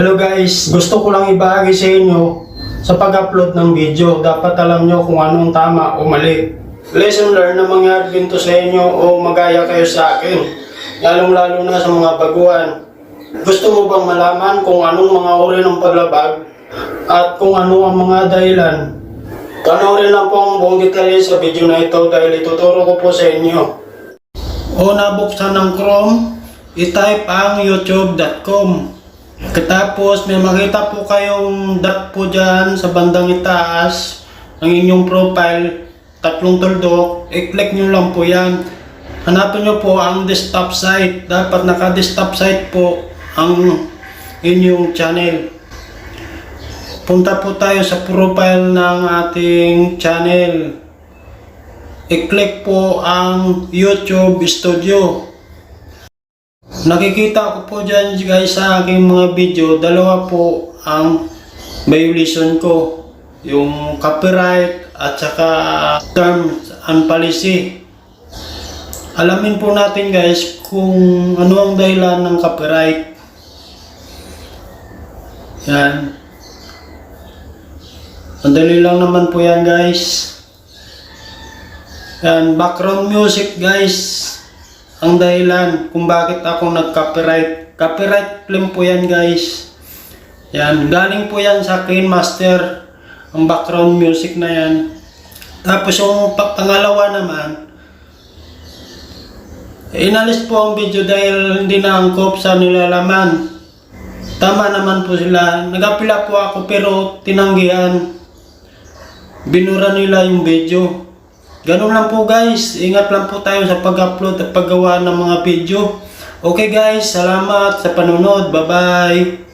Hello guys, gusto ko lang ibahagi sa inyo sa pag-upload ng video. Dapat alam nyo kung anong tama o mali. Lesson learned na mangyari din to sa inyo o magaya kayo sa akin. Lalong lalo na sa mga baguhan. Gusto mo bang malaman kung anong mga uri ng paglabag at kung ano ang mga dahilan? Panoorin lang po ang buong detalye sa video na ito dahil ituturo ko po sa inyo. O nabuksan ng Chrome, i-type ang youtube.com. Katapos may makita po kayong dot po dyan sa bandang itaas ng inyong profile, tatlong tuldok, i-click nyo lang po yan. Hanapin nyo po ang desktop site. Dapat naka-desktop site po ang inyong channel. Punta po tayo sa profile ng ating channel. I-click po ang YouTube Studio. Nakikita ko po dyan guys sa aking mga video, dalawa po ang violation ko. Yung copyright at saka terms and policy. Alamin po natin guys kung ano ang dahilan ng copyright. Yan. Madali lang naman po yan guys. Yan, background music guys. Ang dahilan kung bakit ako nag-copyright. Copyright claim po yan guys. Yan, galing po yan sa Kane Master. Ang background music na yan. Tapos yung pa- pangalawa naman, inalis po ang video dahil hindi na angkop sa nilalaman. Tama naman po sila. Nagapila po ako pero tinanggihan. Binura nila yung video. Ganun lang po guys. Ingat lang po tayo sa pag-upload at paggawa ng mga video. Okay guys, salamat sa panunod. Bye-bye.